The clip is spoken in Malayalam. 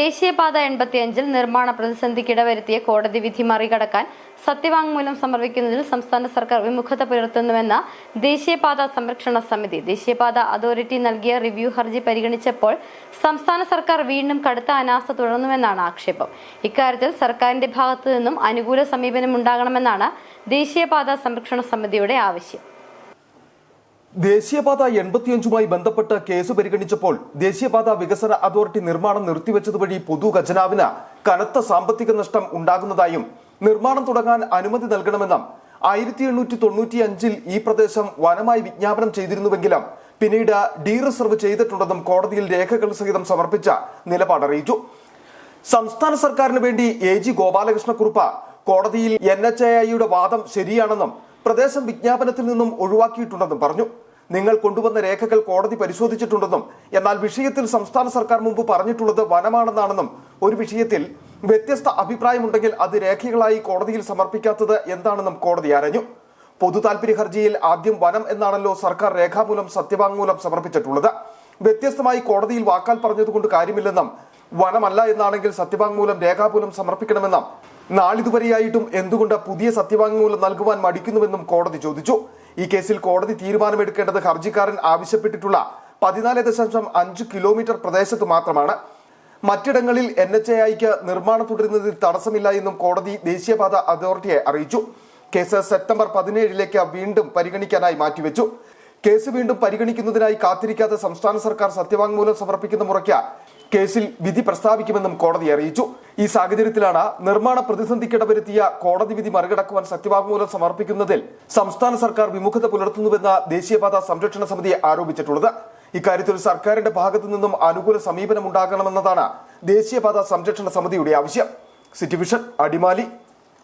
ദേശീയപാത എൺപത്തിയഞ്ചിൽ നിർമ്മാണ പ്രതിസന്ധിക്കിടവരുത്തിയ കോടതി വിധി മറികടക്കാൻ സത്യവാങ്മൂലം സമർപ്പിക്കുന്നതിൽ സംസ്ഥാന സർക്കാർ വിമുഖത പുലർത്തുന്നുവെന്ന ദേശീയപാത സംരക്ഷണ സമിതി ദേശീയപാത അതോറിറ്റി നൽകിയ റിവ്യൂ ഹർജി പരിഗണിച്ചപ്പോൾ സംസ്ഥാന സർക്കാർ വീണ്ടും കടുത്ത അനാസ്ഥ തുടർന്നുവെന്നാണ് ആക്ഷേപം. ഇക്കാര്യത്തിൽ സർക്കാരിന്റെ ഭാഗത്തു നിന്നും അനുകൂല സമീപനം ഉണ്ടാകണമെന്നാണ് ദേശീയപാത സംരക്ഷണ സമിതിയുടെ ആവശ്യം. ദേശീയപാത എൺപത്തിയഞ്ചുമായി ബന്ധപ്പെട്ട് കേസ് പരിഗണിച്ചപ്പോൾ ദേശീയപാത വികസന അതോറിറ്റി നിർമ്മാണം നിർത്തിവെച്ചത് വഴി പൊതു ഖജനാവിന് കനത്ത സാമ്പത്തിക നഷ്ടം ഉണ്ടാകുന്നതായും നിർമ്മാണം തുടങ്ങാൻ അനുമതി നൽകണമെന്നും ആയിരത്തി എണ്ണൂറ്റി തൊണ്ണൂറ്റി അഞ്ചിൽ ഈ പ്രദേശം വനമായി വിജ്ഞാപനം ചെയ്തിരുന്നുവെങ്കിലും പിന്നീട് ഡീ റിസർവ് ചെയ്തിട്ടുണ്ടെന്നും കോടതിയിൽ രേഖകൾ സഹിതം സമർപ്പിച്ച നിലപാട് അറിയിച്ചു. സംസ്ഥാന സർക്കാരിന് വേണ്ടി എ ജി ഗോപാലകൃഷ്ണക്കുറുപ്പ് കോടതിയിൽ എൻ എച്ച് എ ഐയുടെ വാദം ശരിയാണെന്നും പ്രദേശം വിജ്ഞാപനത്തിൽ നിന്നും ഒഴിവാക്കിയിട്ടുണ്ടെന്നും പറഞ്ഞു. നിങ്ങൾ കൊണ്ടുവന്ന രേഖകൾ കോടതി പരിശോധിച്ചിട്ടുണ്ടെന്നും എന്നാൽ വിഷയത്തിൽ സംസ്ഥാന സർക്കാർ മുമ്പ് പറഞ്ഞിട്ടുള്ളത് വനമാണെന്നാണെന്നും ഒരു വിഷയത്തിൽ വ്യത്യസ്ത അഭിപ്രായമുണ്ടെങ്കിൽ അത് രേഖകളായി കോടതിയിൽ സമർപ്പിക്കാത്തത് എന്താണെന്നും കോടതി ആരഞ്ഞു. പൊതു താൽപര്യ ഹർജിയിൽ ആദ്യം വനം എന്നാണല്ലോ സർക്കാർ രേഖാമൂലം സത്യവാങ്മൂലം സമർപ്പിച്ചിട്ടുള്ളത്. വ്യത്യസ്തമായി കോടതിയിൽ വാക്കാൽ പറഞ്ഞതുകൊണ്ട് കാര്യമില്ലെന്നും വനമല്ല എന്നാണെങ്കിൽ സത്യവാങ്മൂലം രേഖാമൂലം സമർപ്പിക്കണമെന്നും നാളിതുവരെയായിട്ടും എന്തുകൊണ്ട് പുതിയ സത്യവാങ്മൂലം നൽകുവാൻ മടിക്കുന്നുവെന്നും കോടതി ചോദിച്ചു. ഈ കേസിൽ കോടതി തീരുമാനമെടുക്കേണ്ടത് ഹർജിക്കാരൻ ആവശ്യപ്പെട്ടിട്ടുള്ള പതിനാല് ദശാംശം അഞ്ച് കിലോമീറ്റർ പ്രദേശത്ത് മാത്രമാണ്. മറ്റിടങ്ങളിൽ എൻ എച്ച് എ ഐക്ക് നിർമ്മാണം തുടരുന്നതിൽ തടസ്സമില്ല എന്നും കോടതി ദേശീയപാത അതോറിറ്റിയെ അറിയിച്ചു. കേസ് സെപ്റ്റംബർ പതിനേഴിലേക്ക് വീണ്ടും പരിഗണിക്കാനായി മാറ്റിവെച്ചു. കേസ് വീണ്ടും പരിഗണിക്കുന്നതിനായി കാത്തിരിക്കാത്ത സംസ്ഥാന സർക്കാർ സത്യവാങ്മൂലം സമർപ്പിക്കുന്ന മുറയ്ക്ക് കേസിൽ വിധി പ്രസ്താവിക്കുമെന്നും കോടതി അറിയിച്ചു. ഈ സാഹചര്യത്തിലാണ് നിർമ്മാണ പ്രതിസന്ധിക്കിടവരുത്തിയ കോടതി വിധി മറികടക്കുവാൻ സത്യവാങ്മൂലം സമർപ്പിക്കുന്നതിൽ സംസ്ഥാന സർക്കാർ വിമുഖത പുലർത്തുന്നുവെന്ന ദേശീയപാത സംരക്ഷണ സമിതി ആരോപിച്ചിട്ടുള്ളത്. ഇക്കാര്യത്തിൽ സർക്കാരിന്റെ ഭാഗത്തു നിന്നും അനുകൂല സമീപനം ഉണ്ടാകണമെന്നതാണ് ദേശീയപാത സംരക്ഷണ സമിതിയുടെ ആവശ്യം. City vision Adimali.